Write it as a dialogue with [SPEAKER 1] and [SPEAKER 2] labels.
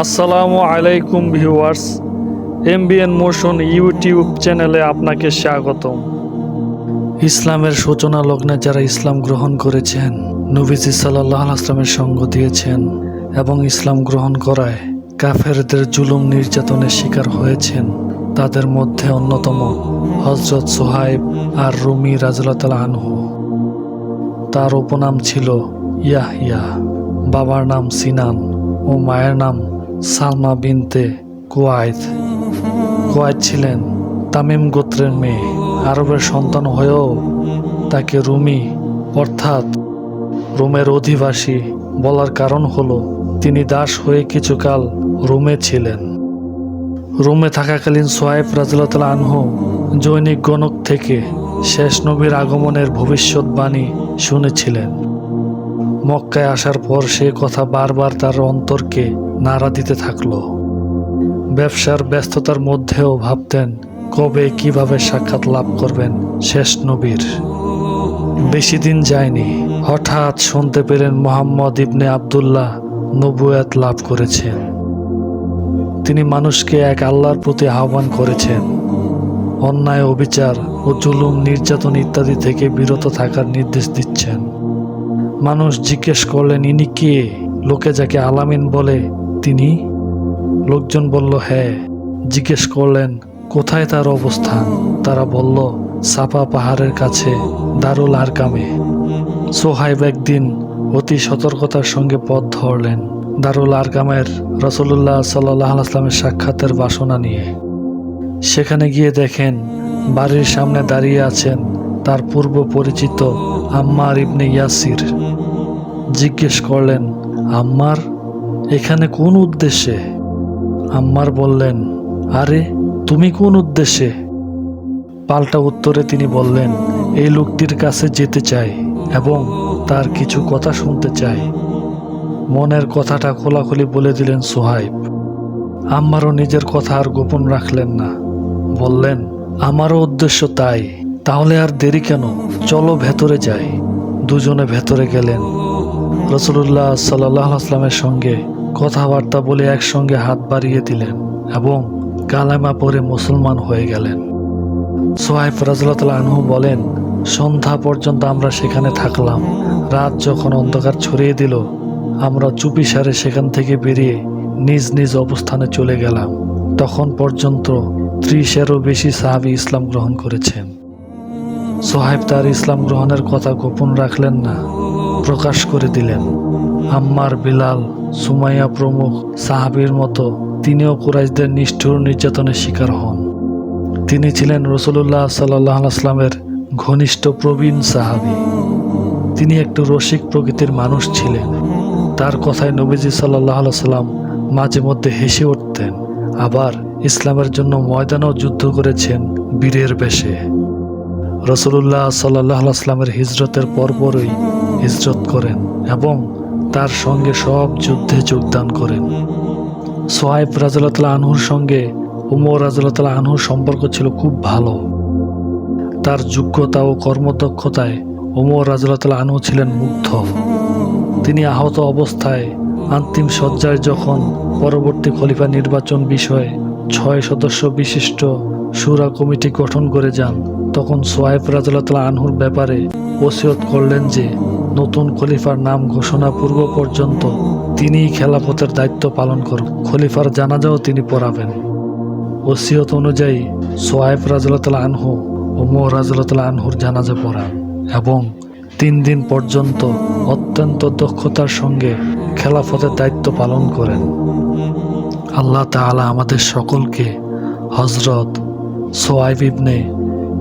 [SPEAKER 1] আসসালামু আলাইকুম viewers, MBN motion YouTube চ্যানেলে আপনাকে স্বাগতম। ইসলামের সূচনা লগ্নে যারা ইসলাম গ্রহণ করেছেন, নবীজি সাল্লাহ আসলামের সঙ্গ দিয়েছেন এবং ইসলাম গ্রহণ করায় কাফেরদের জুলুম নির্যাতনের শিকার হয়েছেন, তাদের মধ্যে অন্যতম হজরত সোহাইব আর রুমি রাজুল্লাহ আনহু। তার উপনাম ছিল ইয়াহিয়া বাবার নাম সিনান ও মায়ের নাম সালমা বিনতে কুয়াইদ কুয়াইদ ছিলেন তামিম গোত্রের মেয়ে। আরবের সন্তান হয়েও তাকে রুমি, অর্থাৎ রোমের অধিবাসী বলার কারণ হলো, তিনি দাস হয়ে কিছুকাল রোমে ছিলেন। রোমে থাকাকালীন সোয়াইব রাজুল্লাহ আনহু জৈনিক গণক থেকে শেষ নবীর আগমনের ভবিষ্যৎবাণী শুনেছিলেন। মক্কায় আসার পর সে কথা বারবার তার অন্তরকে নাড়া দিতে থাকল। ব্যবসার ব্যস্ততার মধ্যেও ভাবতেন, কবে কীভাবে সাক্ষাৎ লাভ করবেন শেষ নবীর। বেশি দিন যায়নি, হঠাৎ শুনতে পেলেন মোহাম্মদ ইবনে আবদুল্লাহ নবুয়াত লাভ করেছেন। তিনি মানুষকে এক আল্লাহর প্রতি আহ্বান করেছেন। অন্যায়, অবিচার ও জুলুম, নির্যাতন ইত্যাদি থেকে বিরত থাকার নির্দেশ দিচ্ছেন। মানুষ জিজ্ঞেস করলেন, ইনি কে? লোকে যাকে আলামিন বলে, তিনি? লোকজন বলল হ্যাঁ। জিজ্ঞেস করলেন, কোথায় তার অবস্থান? তারা বলল, সাপা পাহাড়ের কাছে, দারুল আরকামে। সোহাইব একদিন অতি সতর্কতার সঙ্গে পথ ধরলেন দারুল আরকামের রসুল্লাহ সাল্লাহ সাক্ষাতের বাসনা নিয়ে। সেখানে গিয়ে দেখেন বাড়ির সামনে দাঁড়িয়ে আছেন তার পূর্ব পরিচিত আম্মার ইবনে ইয়াসির। জিজ্ঞেস করলেন, আম্মার, এখানে কোন উদ্দেশ্যে? আম্মার বললেন, আরে, তুমি কোন উদ্দেশ্যে? পাল্টা উত্তরে তিনি বললেন, এই লোকটির কাছে যেতে চাই এবং তার কিছু কথা শুনতে চাই। মনের কথাটা খোলাখুলি বলে দিলেন সোহাইব। আম্মারও নিজের কথা আর গোপন রাখলেন না। বললেন, আমারও উদ্দেশ্য তাই। তাহলে আর দেরি কেন? চলো ভেতরে যাই। দুজনে ভেতরে গেলেন। রসুল্লাহ সাল্লাহ আসলামের সঙ্গে কথাবার্তা বলে একসঙ্গে হাত বাড়িয়ে দিলেন এবং কালেমা পরে মুসলমান হয়ে গেলেন। সোহাইফ রাজুল্লাহ আনহু বলেন, সন্ধ্যা পর্যন্ত আমরা সেখানে থাকলাম। রাত যখন অন্ধকার ছড়িয়ে দিল, আমরা চুপি সারে সেখান থেকে বেরিয়ে নিজ নিজ অবস্থানে চলে গেলাম। তখন পর্যন্ত ত্রিশেরও বেশি সাহাবি ইসলাম গ্রহণ করেছেন। সোহাইব তার ইসলাম গ্রহণের কথা গোপন রাখলেন না, প্রকাশ করে দিলেন। আম্মার বিলাল, সুমাইয়া প্রমুখ, সাহাবির মতো তিনিও কুরাইশদের নিষ্ঠুর নির্যাতনের শিকার হন। তিনি ছিলেন রসুল্লাহ সাল্লাহ আসলামের ঘনিষ্ঠ প্রবীণ সাহাবি। তিনি একটু রসিক প্রকৃতির মানুষ ছিলেন। তার কথায় নবীজি সাল্লাহ সাল্লাম মাঝে মধ্যে হেসে উঠতেন, আবার ইসলামের জন্য ময়দানেও যুদ্ধ করেছেন বীরের বেশে। রসুল্লাহ সাল্লাহ আসলামের হিজরতের পরপরই হিজরত করেন এবং তার সঙ্গে সব যুদ্ধে যোগদান করেন। সোহাইব রাজুল্লাহ আনহুর সঙ্গে উমর রাজুল্লাহ আনহুর সম্পর্ক ছিল খুব ভালো। তার যোগ্যতা ও কর্মদক্ষতায় ওমর রাজুল্লাহ আনহু ছিলেন মুগ্ধ। তিনি আহত অবস্থায় অন্তিম শয্যায় যখন পরবর্তী খলিফা নির্বাচন বিষয়ে ছয় সদস্য বিশিষ্ট সুরা কমিটি গঠন করে যান তখন সোয়াইব রাজুল্লাহ আনহুর ব্যাপারে ওসিয়ত করলেন যে, নতুন খলিফার নাম ঘোষণা পূর্ব পর্যন্ত তিনিই খেলাফতের দায়িত্ব পালন করুন খলিফার জানাজাও তিনি পড়াবেন। ওসিয়ত অনুযায়ী সোয়াইব রাজুল্লাহ আনহু ও মোহ রাজুল্লাহ আনহুর জানাজা পড়ান এবং তিন দিন পর্যন্ত অত্যন্ত দক্ষতার সঙ্গে খেলাফতের দায়িত্ব পালন করেন। আল্লাহ তাআলা আমাদের সকলকে হজরত সোয়াইব ইবনে